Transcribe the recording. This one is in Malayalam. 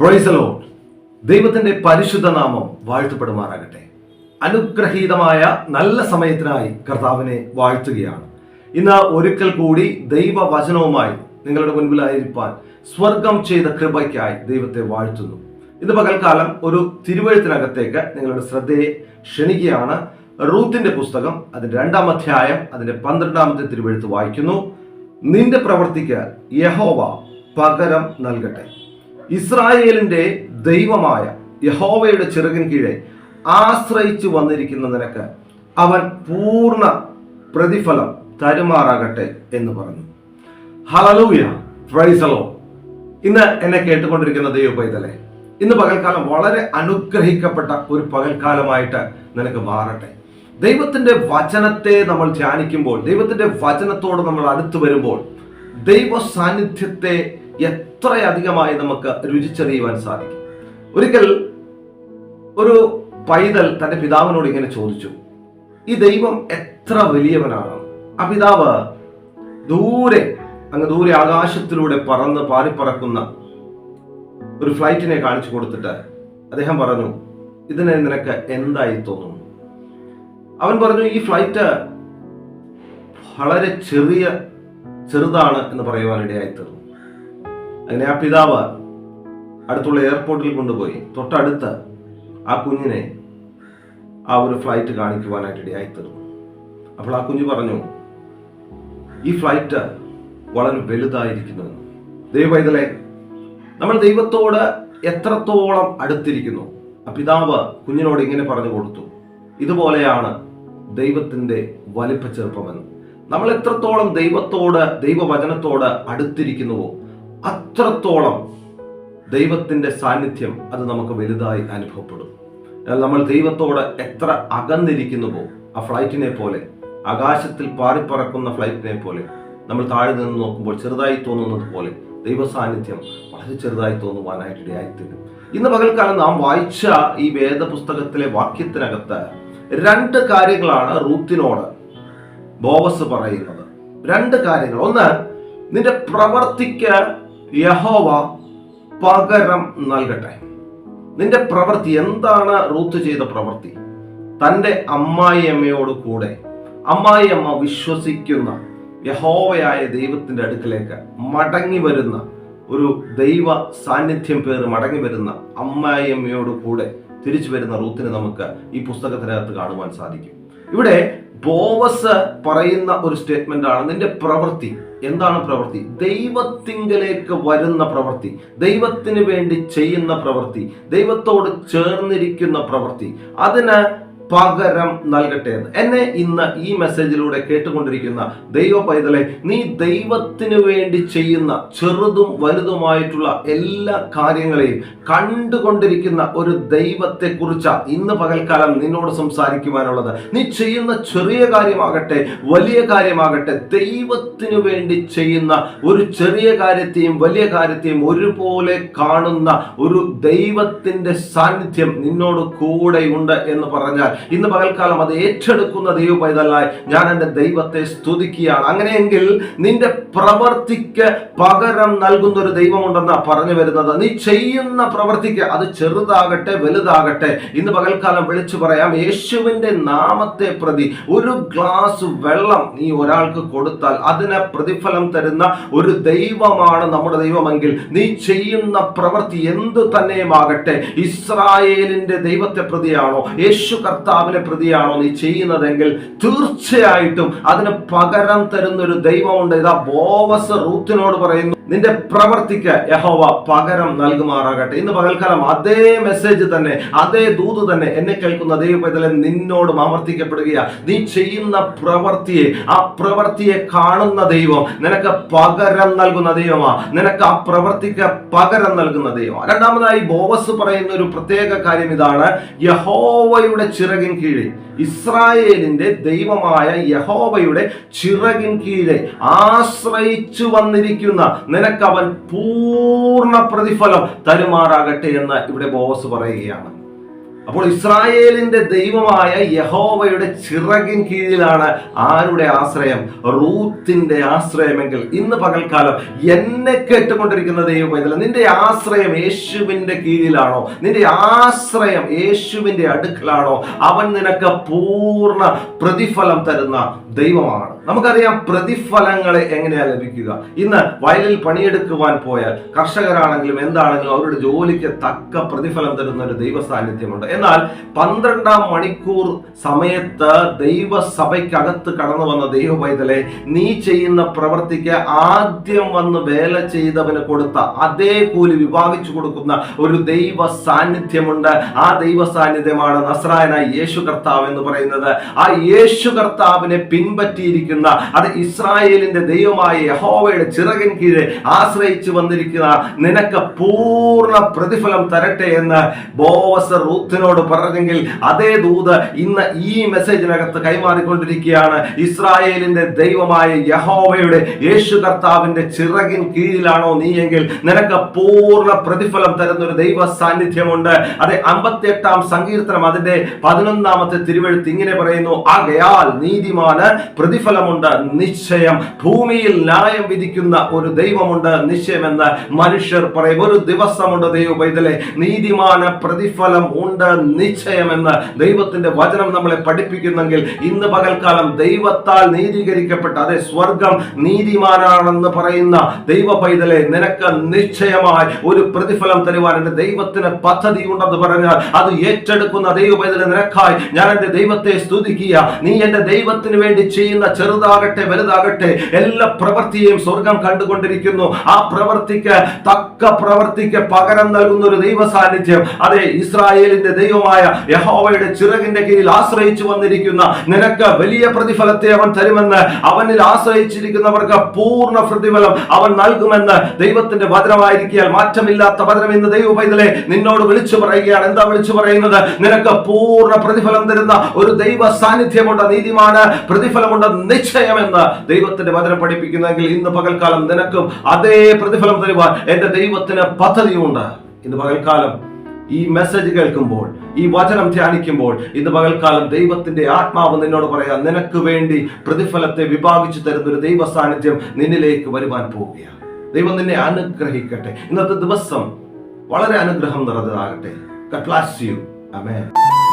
പ്രൈസലോ ദൈവത്തിന്റെ പരിശുദ്ധ നാമം വാഴ്ത്തപ്പെടുമാറാകട്ടെ. അനുഗ്രഹീതമായ നല്ല സമയത്തിനായി കർത്താവിനെ വാഴ്ത്തുകയാണ്. ഇന്ന് ഒരിക്കൽ കൂടി ദൈവവചനവുമായി നിങ്ങളുടെ മുൻപിലായിരിക്കാൻ സ്വർഗം ചെയ്ത കൃപയ്ക്കായി ദൈവത്തെ വാഴ്ത്തുന്നു. ഇന്ന് പകൽക്കാലം ഒരു തിരുവഴുത്തിനകത്തേക്ക് നിങ്ങളുടെ ശ്രദ്ധയെ ക്ഷണിക്കുകയാണ്. റൂത്തിന്റെ പുസ്തകം അതിന്റെ രണ്ടാം അധ്യായം അതിന്റെ പന്ത്രണ്ടാമത്തെ തിരുവഴുത്ത് വായിക്കുന്നു. നിന്റെ പ്രവർത്തിക്ക് യഹോവ പകരം നൽകട്ടെ. ഇസ്രായേലിന്റെ ദൈവമായ യഹോവയുടെ ചെറുകിൻ കീഴെ ആശ്രയിച്ചു വന്നിരിക്കുന്ന നിനക്ക് അവൻ പൂർണ പ്രതിഫലം തരുമാറാകട്ടെ എന്ന് പറഞ്ഞു. ഹലലൂയ പ്രൈസലോ ഇന്ന് എന്നെ കേട്ടുകൊണ്ടിരിക്കുന്ന ദൈവ പൈതലെ ഇന്ന് പകൽക്കാലം വളരെ അനുഗ്രഹിക്കപ്പെട്ട ഒരു പകൽക്കാലമായിട്ട് നിനക്ക് മാറട്ടെ. ദൈവത്തിന്റെ വചനത്തെ നമ്മൾ ധ്യാനിക്കുമ്പോൾ ദൈവത്തിന്റെ വചനത്തോട് നമ്മൾ അടുത്തു വരുമ്പോൾ ദൈവ സാന്നിധ്യത്തെ എത്രയധികമായി നമുക്ക് രുചിച്ചറിയുവാൻ സാധിക്കും. ഒരിക്കൽ ഒരു പൈതൽ തന്റെ പിതാവിനോട് ഇങ്ങനെ ചോദിച്ചു ഈ ദൈവം എത്ര വലിയവനാണ്? ആ പിതാവ് ദൂരെ അങ്ങ് ദൂരെ ആകാശത്തിലൂടെ പറന്ന് പാറിപ്പറക്കുന്ന ഒരു ഫ്ലൈറ്റിനെ കാണിച്ചു കൊടുത്തിട്ട് അദ്ദേഹം പറഞ്ഞു ഇതിനെ നിനക്ക് എന്തായി തോന്നുന്നു? അവൻ പറഞ്ഞു ഈ ഫ്ലൈറ്റ് വളരെ ചെറിയ ചെറുതാണ് എന്ന് പറയുവാനിടയായി തീർന്നു. അങ്ങനെ ആ പിതാവ് അടുത്തുള്ള എയർപോർട്ടിൽ കൊണ്ടുപോയി. തൊട്ടടുത്ത് ആ കുഞ്ഞിനെ ആ ഒരു ഫ്ലൈറ്റ് കാണിക്കുവാനായിട്ട് ഇടയായി തീർന്നു. അപ്പോൾ ആ കുഞ്ഞ് പറഞ്ഞു ഈ ഫ്ലൈറ്റ് വളരെ വലുതായിരിക്കുന്നു. ദൈവവൈതലെ നമ്മൾ ദൈവത്തോട് എത്രത്തോളം അടുത്തിരിക്കുന്നു? ആ പിതാവ് കുഞ്ഞിനോട് ഇങ്ങനെ പറഞ്ഞു കൊടുത്തു ഇതുപോലെയാണ് ദൈവത്തിന്റെ വലിപ്പ ചെറുപ്പമെന്ന്. നമ്മൾ എത്രത്തോളം ദൈവത്തോട് ദൈവവചനത്തോട് അടുത്തിരിക്കുന്നുവോ അത്രത്തോളം ദൈവത്തിന്റെ സാന്നിധ്യം അത് നമുക്ക് വലുതായി അനുഭവപ്പെടും. നമ്മൾ ദൈവത്തോട് എത്ര അകന്നിരിക്കുന്നുവോ ആ ഫ്ലൈറ്റിനെ പോലെ ആകാശത്തിൽ പാറിപ്പറക്കുന്ന ഫ്ലൈറ്റിനെ പോലെ നമ്മൾ താഴെ നിന്ന് നോക്കുമ്പോൾ ചെറുതായി തോന്നുന്നത് പോലെ ദൈവ സാന്നിധ്യം വളരെ ചെറുതായി തോന്നുവാനായിട്ട് ഇടയായിത്തീരും. ഇന്ന് പകൽക്കാലം നാം വായിച്ച ഈ വേദപുസ്തകത്തിലെ വാക്യത്തിനകത്ത് രണ്ട് കാര്യങ്ങളാണ് റൂത്തിനോട് ബോവസ് പറയുന്നത്. രണ്ട് കാര്യങ്ങൾ. ഒന്ന് നിന്റെ പ്രവർത്തിക്ക് യഹോവ പകരം നൽകട്ടെ. നിന്റെ പ്രവൃത്തി എന്താണ്? റൂത്ത് ചെയ്ത പ്രവൃത്തി. തന്റെ അമ്മായിയമ്മയോട് കൂടെ. അമ്മായിയമ്മ വിശ്വസിക്കുന്ന യഹോവയായ ദൈവത്തിന്റെ അടുക്കലേക്ക് മടങ്ങി വരുന്ന ഒരു ദൈവ സാന്നിധ്യം പേര് മടങ്ങി വരുന്ന അമ്മായിയമ്മയോട് കൂടെ തിരിച്ചു വരുന്ന റൂത്തിനെ നമുക്ക് ഈ പുസ്തകത്തിനകത്ത് കാണുവാൻ സാധിക്കും. ഇവിടെ ബോവസ് പറയുന്ന ഒരു സ്റ്റേറ്റ്മെന്റ് ആണ് നിന്റെ പ്രവൃത്തി. എന്താണ് പ്രവൃത്തി? ദൈവത്തിങ്കലേക്ക് വരുന്ന പ്രവൃത്തി. ദൈവത്തിന് വേണ്ടി ചെയ്യുന്ന പ്രവൃത്തി. ദൈവത്തോട് ചേർന്നിരിക്കുന്ന പ്രവൃത്തി. അതിന് പകരം നൽകട്ടെ എന്ന്. എന്നെ ഇന്ന് ഈ മെസ്സേജിലൂടെ കേട്ടുകൊണ്ടിരിക്കുന്ന ദൈവ പൈതലെ നീ ദൈവത്തിന് വേണ്ടി ചെയ്യുന്ന ചെറുതും വലുതുമായിട്ടുള്ള എല്ലാ കാര്യങ്ങളെയും കണ്ടുകൊണ്ടിരിക്കുന്ന ഒരു ദൈവത്തെ കുറിച്ച ഇന്ന് പകൽക്കാലം നിന്നോട് സംസാരിക്കുവാനുള്ളത്. നീ ചെയ്യുന്ന ചെറിയ കാര്യമാകട്ടെ വലിയ കാര്യമാകട്ടെ ദൈവത്തിന് വേണ്ടി ചെയ്യുന്ന ഒരു ചെറിയ കാര്യത്തെയും വലിയ കാര്യത്തെയും ഒരുപോലെ കാണുന്ന ഒരു ദൈവത്തിന്റെ സാന്നിധ്യം നിന്നോട് കൂടെയുണ്ട് എന്ന് പറഞ്ഞാൽ ഇന്ന് പകൽക്കാലം അത് ഏറ്റെടുക്കുന്ന ദൈവ പൈതലായി ഞാൻ എന്റെ ദൈവത്തെ സ്തുതിക്കുകയാണ്. അങ്ങനെയെങ്കിൽ നിന്റെ പ്രവർത്തിക്ക് പകരം നൽകുന്ന ഒരു ദൈവമുണ്ടെന്നാണ് പറഞ്ഞു വരുന്നത്. നീ ചെയ്യുന്ന പ്രവർത്തിക്ക് അത് ചെറുതാകട്ടെ വലുതാകട്ടെ. ഇന്ന് പകൽക്കാലം വിളിച്ചു പറയാം യേശുവിന്റെ നാമത്തെ പ്രതി ഒരു ഗ്ലാസ് വെള്ളം നീ ഒരാൾക്ക് കൊടുത്താൽ അതിന് പ്രതിഫലം തരുന്ന ഒരു ദൈവമാണ് നമ്മുടെ ദൈവമെങ്കിൽ നീ ചെയ്യുന്ന പ്രവൃത്തി എന്തു തന്നെയുമാകട്ടെ ഇസ്രായേലിന്റെ ദൈവത്തെ പ്രതിയാണോ യേശു കർത്താവിനെ പ്രതിയാണോ നീ ചെയ്യുന്നതെങ്കിൽ തീർച്ചയായിട്ടും അതിന് പകരം തരുന്ന ഒരു ദൈവമുണ്ട്. ഇതാ ബോവസ് റൂത്തിനോട് പറയുന്നു നിന്റെ പ്രവർത്തിക്ക് യഹോവ പകരം നൽകുമാറാകട്ടെ. ഇന്ന് പകൽക്കാലം അതേ മെസ്സേജ് തന്നെ അതേ ദൂത് തന്നെ എന്നെ കേൾക്കുന്ന ദൈവപൈതലെ നിന്നോടും ആവർത്തിക്കപ്പെടുകയാ. നീ ചെയ്യുന്ന പ്രവൃത്തിയെ ആ പ്രവൃത്തിയെ കാണുന്ന ദൈവം നിനക്ക് പകരം നൽകുന്ന ദൈവമാ. നിനക്ക് ആ പ്രവർത്തിക്ക് പകരം നൽകുന്ന ദൈവം രണ്ടാമതായി ബോവസ് പറയുന്ന ഒരു പ്രത്യേക കാര്യം ഇതാണ്. യഹോവയുടെ ചിറകിൻ കീഴിൽ ഇസ്രായേലിന്റെ ദൈവമായ യഹോവയുടെ ചിറകിൻ കീഴെ ആശ്രയിച്ചു വന്നിരിക്കുന്ന നിനക്കവൻ പൂർണ പ്രതിഫലം തരുമാറാകട്ടെ എന്ന് ഇവിടെ ബോസ് പറയുകയാണ്. അപ്പോൾ ഇസ്രായേലിന്റെ ദൈവമായ യഹോവയുടെ ചിറകിൻ കീഴിലാണ് ആരുടെ ആശ്രയം? റൂത്തിന്റെ ആശ്രയമെങ്കിൽ. ഇന്ന് പകൽക്കാലം എന്നെ കേട്ടുകൊണ്ടിരിക്കുന്ന ദൈവം ഇതല്ല നിന്റെ ആശ്രയം യേശുവിന്റെ കീഴിലാണോ? നിന്റെ ആശ്രയം യേശുവിന്റെ അടുക്കലാണോ? അവൻ നിനക്ക് പൂർണ പ്രതിഫലം തരുന്ന ദൈവമാണ്. നമുക്കറിയാം പ്രതിഫലങ്ങളെ എങ്ങനെയാണ് ലഭിക്കുക? ഇന്ന് വയലിൽ പണിയെടുക്കുവാൻ പോയാൽ കർഷകരാണെങ്കിലും എന്താണെങ്കിലും അവരുടെ ജോലിക്ക് തക്ക പ്രതിഫലം തരുന്ന ഒരു ദൈവ സാന്നിധ്യമുണ്ട് എന്നാൽ പന്ത്രണ്ടാം മണിക്കൂർ സമയത്ത് ദൈവസഭയ്ക്കകത്ത് കടന്നു വന്ന ദൈവ പൈതലെ നീ ചെയ്യുന്ന പ്രവൃത്തിക്ക് ആദ്യം വന്ന് വേല ചെയ്തവന് കൊടുത്ത അതേ കൂലി വിഭാഗിച്ചു കൊടുക്കുന്ന ഒരു ദൈവ സാന്നിധ്യമുണ്ട് ആ ദൈവ സാന്നിധ്യമാണ് നസ്രായനായ യേശു കർത്താവ് എന്ന് പറയുന്നത്. ആ യേശു കർത്താവിനെ പിൻപറ്റിയിരിക്കുന്ന അത് ഇസ്രായേലിന്റെ ദൈവമായ യഹോവയുടെ ചിറകൻ കീഴെ ആശ്രയിച്ചു വന്നിരിക്കുന്ന നിനക്ക് പൂർണ പ്രതിഫലം തരട്ടെ എന്ന് ബോവസ് റൂത്തിനോട് പറഞ്ഞെങ്കിൽ അതേ ദൂത് ഇന്ന് ഈ മെസ്സേജിനകത്ത് കൈമാറിക്കൊണ്ടിരിക്കുകയാണ്. ഇസ്രായേലിന്റെ ദൈവമായ യഹോവയുടെ യേശു കർത്താവിന്റെ ചിറകിൻ കീഴിലാണോ നീ എങ്കിൽ നിനക്ക് പൂർണ പ്രതിഫലം തരുന്ന ഒരു ദൈവ സാന്നിധ്യമുണ്ട്. അതെ അമ്പത്തി എട്ടാം സങ്കീർത്തനം അതിന്റെ പതിനൊന്നാമത്തെ തിരുവഴുത്ത് ഇങ്ങനെ പറയുന്നു ആകയാൽ നീതിമാന് പ്രതിഫലമുണ്ട് നിശ്ചയം. ഭൂമിയിൽ ന്യായം വിധിക്കുന്ന ഒരു ദൈവമുണ്ട്. നിശ്ചയമെന്ന് മനുഷ്യർ പറയും. ഒരു ദിവസമുണ്ട് ദൈവ പൈതലെ. നീതിമാന പ്രതിഫലം ഉണ്ട്. നിശ്ചയമെന്ന് ദൈവത്തിന്റെ വചനം നമ്മളെ പഠിപ്പിക്കുന്നെങ്കിൽ ഇന്ന് പകൽക്കാലം ദൈവത്താൽ നീതീകരിക്കപ്പെട്ട അതെ സ്വർഗം നീതിമാനാണെന്ന് പറയുന്ന ദൈവ പൈതലെ നിനക്ക് നിശ്ചയമായി ഒരു പ്രതിഫലം തരുവാൻ എന്റെ ദൈവത്തിന് പദ്ധതി ഉണ്ടെന്ന് പറഞ്ഞാൽ അത് ഏറ്റെടുക്കുന്ന ദൈവ പൈതലെ നിനക്കായി ഞാൻ എന്റെ ദൈവത്തെ സ്തുതിക്കുക. നീ എന്റെ ദൈവത്തിന് വേണ്ടി ചെയ്യുന്ന ചെറുതാകട്ടെ വലുതാകട്ടെ. എല്ലാ പ്രവൃത്തിയെയും സ്വർഗം കണ്ടുകൊണ്ടിരിക്കുന്നു. ആ പ്രവൃത്തിക്ക് തക്ക പ്രവൃത്തിക്ക് പകരം നൽകുന്ന ഒരു ദൈവ സാന്നിധ്യം അതെ ഇസ്രായേലിന്റെ ദൈവമായ യഹോവയുടെ ചിറകിന്റെ കീഴിൽ ആശ്രയിച്ചു വന്നിരിക്കുന്ന നിനക്ക് വലിയ പ്രതിഫലത്തെ അവൻ തരുമെന്ന് അവനിൽ ആശ്രയിച്ചിരിക്കുന്നവർക്ക് പൂർണ പ്രതിഫലം അവൻ നൽകുമെന്ന് ദൈവത്തിന്റെ വചനമായിരിക്കാൽ മാറ്റമില്ലാത്ത വചനം ഇന്ന് ദൈവ പൈതലെ നിന്നോട് വിളിച്ചു പറയുകയാണ്. എന്താ വിളിച്ചു പറയുന്നത്? നിനക്ക് പൂർണ പ്രതിഫലം തരുന്ന ഒരു ദൈവ സാന്നിധ്യമുണ്ട് നീതിമാണ് പ്രതിഫലമുണ്ട് നിശ്ചയമെന്ന് ദൈവത്തിന്റെ വചനം പഠിപ്പിക്കുന്നെങ്കിൽ ഇന്ന് പകൽക്കാലം നിനക്കും അതേ പ്രതിഫലം തരുവാൻ എന്റെ ദൈവത്തിന് പദ്ധതിയുണ്ട് ഇന്ന് പകൽക്കാലം ഈ മെസ്സേജ് കേൾക്കുമ്പോൾ ഈ വചനം ധ്യാനിക്കുമ്പോൾ ഇന്ന് പകൽക്കാലം ദൈവത്തിന്റെ ആത്മാവ് നിന്നോട് പറയാം നിനക്ക് വേണ്ടി പ്രതിഫലത്തെ വിഭാഗിച്ചു തരുന്ന ഒരു ദൈവ സാന്നിധ്യം നിന്നിലേക്ക് വരുവാൻ പോവുകയാണ് ദൈവം നിന്നെ അനുഗ്രഹിക്കട്ടെ ഇന്നത്തെ ദിവസം വളരെ അനുഗ്രഹം നിറഞ്ഞതാകട്ടെ God you. Amen.